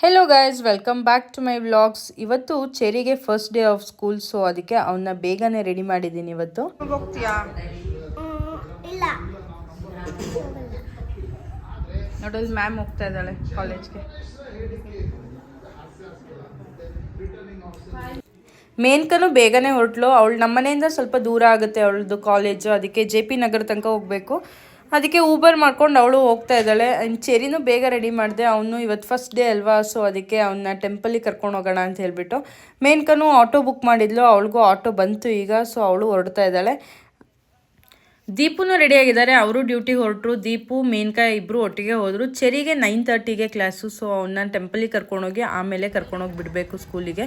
Hello guys welcome back to my vlogs ಇವತ್ತು ಚೆರಿಗೆ first day of school so ಅದಕ್ಕೆ ಅವನ್ನ ಬೇಗನೆ ರೆಡಿ ಮಾಡಿದ್ದೀನಿ ಇವತ್ತು. ಹೋಗ್ತೀಯಾ? ನೋಡೋದು ಮ್ಯಾಮ್ ಹೋಗ್ತಾ ಇದ್ದಾಳೆ ಕಾಲೇಜ್ಗೆ ಮೇನ್ಕನು ಬೇಗನೆ ಹೊರಟ್ಲು ಅವಳು ನಮ್ಮನೆಯಿಂದ ಸ್ವಲ್ಪ ದೂರ ಆಗುತ್ತೆ ಅವಳದು ಕಾಲೇಜು ಅದಕ್ಕೆ ಜೆ ಪಿ ನಗರ ತನಕ ಹೋಗಬೇಕು. ಅದಕ್ಕೆ ಊಬರ್ ಮಾಡ್ಕೊಂಡು ಅವಳು ಹೋಗ್ತಾ ಇದ್ದಾಳೆ. ಚೆರಿನೂ ಬೇಗ ರೆಡಿ ಮಾಡಿದೆ. ಅವನು ಇವತ್ತು ಫಸ್ಟ್ ಡೇ ಅಲ್ವಾ ಸೊ ಅದಕ್ಕೆ ಅವನ್ನ ಟೆಂಪಲಿಗೆ ಕರ್ಕೊಂಡು ಹೋಗೋಣ ಅಂತ ಹೇಳಿಬಿಟ್ಟು. ಮೇನ್ಕನು ಆಟೋ ಬುಕ್ ಮಾಡಿದ್ಲು. ಅವಳಿಗೂ ಆಟೋ ಬಂತು ಈಗ ಸೊ ಅವಳು ಹೊರಡ್ತಾ ಇದ್ದಾಳೆ. ದೀಪುನೂ ರೆಡಿಯಾಗಿದ್ದಾರೆ ಅವರು ಡ್ಯೂಟಿ ಹೊರಟರು. ದೀಪು, ಮೇನ್ಕಾ ಇಬ್ಬರು ಒಟ್ಟಿಗೆ ಹೋದರು. ಚೆರಿಗೆ ನೈನ್ ತರ್ಟಿಗೆ ಕ್ಲಾಸು ಸೊ ಅವನ್ನ ಟೆಂಪಲಿಗೆ ಕರ್ಕೊಂಡೋಗಿ ಆಮೇಲೆ ಕರ್ಕೊಂಡೋಗಿ ಬಿಡಬೇಕು ಸ್ಕೂಲಿಗೆ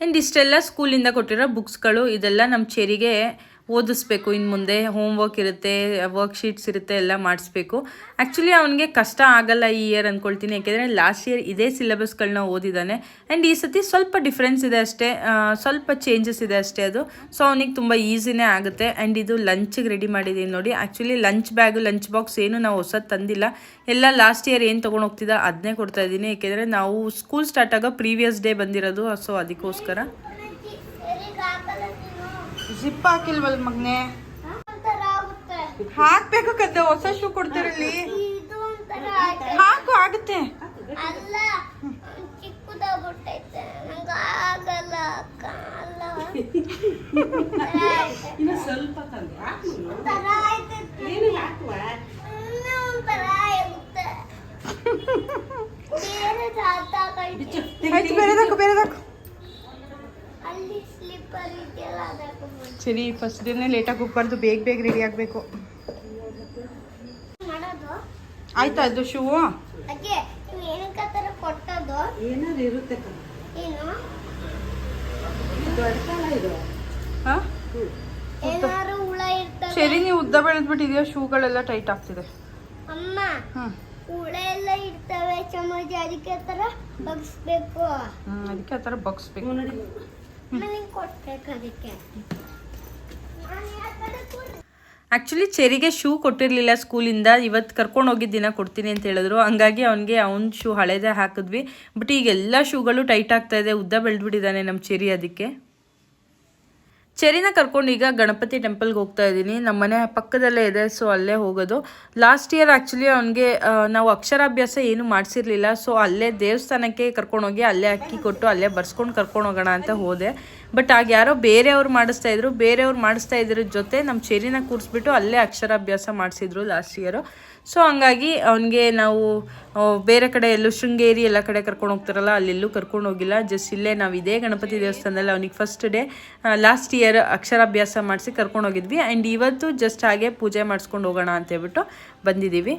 ಆ್ಯಂಡ್ ಇಷ್ಟೆಲ್ಲ ಸ್ಕೂಲಿಂದ ಕೊಟ್ಟಿರೋ ಬುಕ್ಸ್ಗಳು ಇದೆಲ್ಲ ನಮ್ಮ ಚೆರಿಗೆ ಓದಿಸ್ಬೇಕು. ಇನ್ನು ಮುಂದೆ ಹೋಮ್ ವರ್ಕ್ ಇರುತ್ತೆ ವರ್ಕ್ಶೀಟ್ಸ್ ಇರುತ್ತೆ, ಎಲ್ಲ ಮಾಡಿಸ್ಬೇಕು. ಆ್ಯಕ್ಚುಲಿ ಅವನಿಗೆ ಕಷ್ಟ ಆಗಲ್ಲ ಈ ಇಯರ್ ಅಂದ್ಕೊಳ್ತೀನಿ ಯಾಕೆಂದರೆ ಲಾಸ್ಟ್ ಇಯರ್ ಇದೇ ಸಿಲೆಬಸ್ಗಳನ್ನ ಓದಿದ್ದಾನೆ ಆ್ಯಂಡ್ ಈ ಸತಿ ಸ್ವಲ್ಪ ಡಿಫ್ರೆನ್ಸ್ ಇದೆ ಅಷ್ಟೇ. ಸ್ವಲ್ಪ ಚೇಂಜಸ್ ಇದೆ ಅಷ್ಟೇ ಅದು. ಸೊ ಅವನಿಗೆ ತುಂಬ ಈಸಿನೇ ಆಗುತ್ತೆ. ಆ್ಯಂಡ್ ಇದು ಲಂಚಿಗೆ ರೆಡಿ ಮಾಡಿದ್ದೀನಿ ನೋಡಿ. Actually lunch bag lunch box ಏನು ನಾವು ಹೊಸದು ತಂದಿಲ್ಲ. ಎಲ್ಲ ಲಾಸ್ಟ್ ಇಯರ್ ಏನು ತೊಗೊಂಡು ಹೋಗ್ತಿದ್ದ ಅದನ್ನೇ ಕೊಡ್ತಾ ಇದ್ದೀನಿ. ಏಕೆಂದರೆ ನಾವು ಸ್ಕೂಲ್ ಸ್ಟಾರ್ಟ್ ಆಗೋ ಪ್ರೀವಿಯಸ್ ಡೇ ಬಂದಿರೋದು. ಸೊ ಅದಕ್ಕೋಸ್ಕರ. ಜಿಪ್ ಹಾಕಿಲ್ವಲ್ ಮಗ್ನೆ? ಹಾಕ್ಬೇಕು ಕದ್ದೆ ಹೊಸ ಶೂ ಕೊಡ್ತಿರಲಿ ಇದು ಒಂಥರ ಆಯ್ತು. ಹಾಕು ಆಗುತ್ತೆ. ಸ್ವಲ್ಪ ತಂದೆ ಒಂಥರ ಆಯ್ತೈತೆ ಇನ್ನೂ ಒಂಥರ ಆಗುತ್ತೆ ಬೇರೆ ಜಾತಾಗೈತೆ ಆಯ್ತು ಬೇರೆದಕ್ಕು ಬೇರೆದಕ್ಕು ಅಲ್ಲಿ ಸ್ಲಿಪ್ಪರ್ ಇದೆಯಲ್ಲ ಅದಕ್ಕೆ ಸರಿ ಫಸ್ಟ್ ಡೇನೇ ಲೇಟಾಗಿ ಹೋಗ್ಬಾರ್ದು ಬೇಗ ಬೇಗ ರೆಡಿ ಆಗಬೇಕು. ಆಯ್ತಾ ಅದು ಶೂ ಅಜ್ಜಿ ನೀವು ಏನಕ್ಕೆ ಆ ಥರ ಕೊಟ್ಟದ್ದು? ಏನಾದ್ರು ಇರುತ್ತೆ ಕಣೆ. ಏನು? ದೊಡ್ಡ ಕಾಲ ಇದು. ಹಾಂ? ಏನಾದ್ರು ಹುಳ ಇರ್ತವೆ ಸರಿ ನೀವು ಉದ್ದ ಬೆಳೆದ್ಬಿಟ್ಟಿದ್ಯಾ ಶೂಗಳೆಲ್ಲ ಟೈಟ್ ಆಗ್ತಿದೆ. ಅಮ್ಮ ಹ್ಞೂ ಹುಳ ಎಲ್ಲ ಇರ್ತವೆ ಚಮಚ ಅದಕ್ಕೆ ಆ ಥರ ಬಗ್ಸ್ಬೇಕು. ಅದಕ್ಕೆ ಆ ಥರ ಬಗ್ಸ್ಬೇಕು. ಆ್ಯಕ್ಚುಲಿ ಚೆರಿಗೆ ಶೂ ಕೊಟ್ಟಿರಲಿಲ್ಲ ಸ್ಕೂಲಿಂದ ಇವತ್ತು ಕರ್ಕೊಂಡು ಹೋಗಿದ್ದ ದಿನ ಕೊಡ್ತೀನಿ ಅಂತ ಹೇಳಿದ್ರು. ಹಂಗಾಗಿ ಅವನಿಗೆ ಅವ್ನ ಶೂ ಹಳೇದೇ ಹಾಕಿದ್ವಿ. ಬಟ್ ಈಗ ಎಲ್ಲ ಶೂಗಳು ಟೈಟ್ ಆಗ್ತಾ ಇದೆ. ಉದ್ದ ಬೆಳೆದ್ಬಿಟ್ಟಿದ್ದಾನೆ ನಮ್ಮ ಚೆರಿ ಅದಕ್ಕೆ. ಚೆರಿನ ಕರ್ಕೊಂಡು ಈಗ ಗಣಪತಿ ಟೆಂಪಲ್ಗೆ ಹೋಗ್ತಾ ಇದ್ದೀನಿ. ನಮ್ಮ ಮನೆ ಪಕ್ಕದಲ್ಲೇ ಇದೆ ಸೊ ಅಲ್ಲೇ ಹೋಗೋದು. ಲಾಸ್ಟ್ ಇಯರ್ ಆ್ಯಕ್ಚುಲಿ ಅವನಿಗೆ ನಾವು ಅಕ್ಷರಾಭ್ಯಾಸ ಏನು ಮಾಡಿಸಿರ್ಲಿಲ್ಲ. ಸೊ ಅಲ್ಲೇ ದೇವಸ್ಥಾನಕ್ಕೆ ಕರ್ಕೊಂಡೋಗಿ ಅಲ್ಲೇ ಅಕ್ಕಿ ಕೊಟ್ಟು ಅಲ್ಲೇ ಬರ್ಸ್ಕೊಂಡು ಕರ್ಕೊಂಡು ಹೋಗೋಣ ಅಂತ ಹೋದೆ. ಬಟ್ ಆಗ ಯಾರೋ ಬೇರೆಯವ್ರು ಮಾಡಿಸ್ತಾ ಇದ್ರು. ಬೇರೆಯವ್ರು ಮಾಡಿಸ್ತಾ ಇದ್ರ ಜೊತೆ ನಮ್ಮ ಚೆರಿನ ಕೂರಿಸ್ಬಿಟ್ಟು ಅಲ್ಲೇ ಅಕ್ಷರಾಭ್ಯಾಸ ಮಾಡಿಸಿದ್ರು ಲಾಸ್ಟ್ ಇಯರು ಸೊ ಹಂಗಾಗಿ ಅವನಿಗೆ ನಾವು ಬೇರೆ ಕಡೆ ಎಲ್ಲೂ ಶೃಂಗೇರಿ ಎಲ್ಲ ಕಡೆ ಕರ್ಕೊಂಡು ಹೋಗ್ತಾರಲ್ಲ, ಅಲ್ಲೆಲ್ಲೂ ಕರ್ಕೊಂಡು ಹೋಗಿಲ್ಲ. ಜಸ್ಟ್ ಇಲ್ಲೇ ನಾವು ಇದೇ ಗಣಪತಿ ದೇವಸ್ಥಾನದಲ್ಲಿ ಅವನಿಗೆ ಫಸ್ಟ್ ಡೇ ಲಾಸ್ಟ್ ಇಯರ್ ಅಕ್ಷರಾಭ್ಯಾಸ ಮಾಡಿಸಿ ಕರ್ಕೊಂಡು ಹೋಗಿದ್ವಿ. ಆ್ಯಂಡ್ ಇವತ್ತು ಜಸ್ಟ್ ಹಾಗೆ ಪೂಜೆ ಮಾಡಿಸ್ಕೊಂಡು ಹೋಗೋಣ ಅಂತ ಹೇಳ್ಬಿಟ್ಟು ಬಂದಿದ್ದೀವಿ.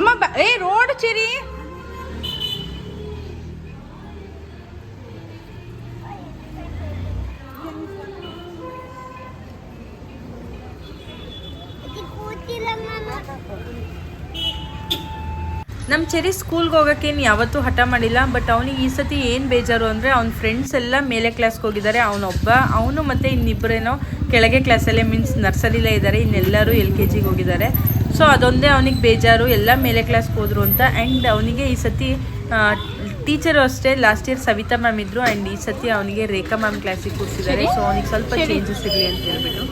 ಅಮ್ಮ ಏ, ರೋಡ್ ಚಿರಿ. ನಮ್ಮ ಚೆರಿ ಸ್ಕೂಲ್ಗೆ ಹೋಗೋಕ್ಕೆ ಏನು ಯಾವತ್ತೂ ಹಠ ಮಾಡಿಲ್ಲ, ಬಟ್ ಅವನಿಗೆ ಈ ಸತಿ ಏನು ಬೇಜಾರು ಅಂದರೆ ಅವ್ನ ಫ್ರೆಂಡ್ಸ್ ಎಲ್ಲ ಮೇಲೆ ಕ್ಲಾಸ್ಗೆ ಹೋಗಿದ್ದಾರೆ. ಅವನೊಬ್ಬ, ಅವನು ಮತ್ತು ಇನ್ನಿಬ್ಬರೇನೋ ಕೆಳಗೆ ಕ್ಲಾಸಲ್ಲೇ ಮೀನ್ಸ್ ನರ್ಸರಿಲೇ ಇದ್ದಾರೆ, ಇನ್ನೆಲ್ಲರೂ ಎಲ್ ಕೆ ಜಿಗೆ ಹೋಗಿದ್ದಾರೆ. ಸೊ ಅದೊಂದೇ ಅವನಿಗೆ ಬೇಜಾರು. ಎಲ್ಲ ಮೇಲೆ ಕ್ಲಾಸ್ಗೆ ಹೋದರು ಅಂತ. ಆ್ಯಂಡ್ ಅವನಿಗೆ ಈ ಸತಿ ಟೀಚರು ಅಷ್ಟೇ. ಲಾಸ್ಟ್ ಇಯರ್ ಸವಿತಾ ಮ್ಯಾಮ್ ಇದ್ರು ಆ್ಯಂಡ್ ಈ ಸತಿ ಅವನಿಗೆ ರೇಖಾ ಮ್ಯಾಮ್ ಕ್ಲಾಸಿಗೆ ಕೂರಿಸಿದ್ದಾರೆ. ಸೊ ಅವನಿಗೆ ಸ್ವಲ್ಪ ಚೇಂಜಸ್ ಇರಲಿ ಅಂತ ಹೇಳ್ಬಿಟ್ಟು.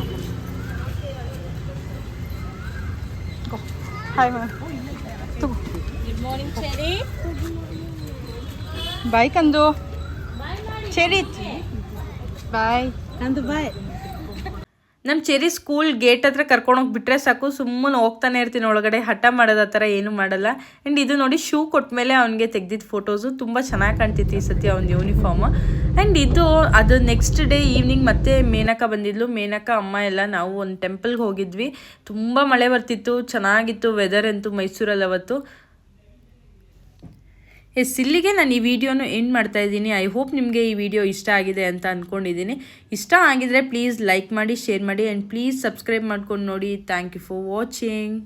ಹಾಯ್ ಮ್ಯಾಮ್ ಬಾಯ್ ಕಂದು ಚೆರಿ ಬಾಯ್ ಕಂದು ಬಾಯ್ ನಮ್ಮ ಚೆರಿ ಸ್ಕೂಲ್ ಗೇಟ್ ಹತ್ರ ಕರ್ಕೊಂಡೋಗಿ ಬಿಟ್ಟರೆ ಸಾಕು. ಸುಮ್ಮನೆ ಹೋಗ್ತಾನೆ ಇರ್ತೀನಿ ಒಳಗಡೆ. ಹಠ ಮಾಡೋದು ಆ ಥರ ಏನೂ ಮಾಡಲ್ಲ. ಆ್ಯಂಡ್ ಇದು ನೋಡಿ ಶೂ ಕೊಟ್ಮೇಲೆ ಅವನಿಗೆ ತೆಗ್ದಿದ್ದ ಫೋಟೋಸು ತುಂಬ ಚೆನ್ನಾಗಿ ಕಾಣ್ತಿತ್ತು ಈ ಸತಿ ಅವ್ನ ಯೂನಿಫಾರ್ಮ್ ಆ್ಯಂಡ್ ಇದು, ಅದು ನೆಕ್ಸ್ಟ್ ಡೇ ಈವ್ನಿಂಗ್ ಮತ್ತೆ ಮೇನಕ ಬಂದಿದ್ಲು. ಮೇನಕ, ಅಮ್ಮ ಎಲ್ಲ ನಾವು ಒಂದು ಟೆಂಪಲ್ಗೆ ಹೋಗಿದ್ವಿ. ತುಂಬ ಮಳೆ ಬರ್ತಿತ್ತು. ಚೆನ್ನಾಗಿತ್ತು. ವೆದರ್ ಅಂತೂ ಮೈಸೂರಲ್ಲಿ ಅವತ್ತು ಎಸ್ ಇಲ್ಲಿಗೆ ನಾನು ಈ ವಿಡಿಯೋನು ಎಂಡ್ ಮಾಡ್ತಾ ಇದ್ದೀನಿ. ಐ ಹೋಪ್ ನಿಮಗೆ ಈ ವಿಡಿಯೋ ಇಷ್ಟ ಆಗಿದೆ ಅಂತ ಅಂದ್ಕೊಂಡಿದ್ದೀನಿ ಇಷ್ಟ ಆಗಿದ್ರೆ ಪ್ಲೀಸ್ ಲೈಕ್ ಮಾಡಿ ಶೇರ್ ಮಾಡಿ ಆ್ಯಂಡ್ ಪ್ಲೀಸ್ ಸಬ್ಸ್ಕ್ರೈಬ್ ಮಾಡ್ಕೊಂಡು ನೋಡಿ. Thank you for watching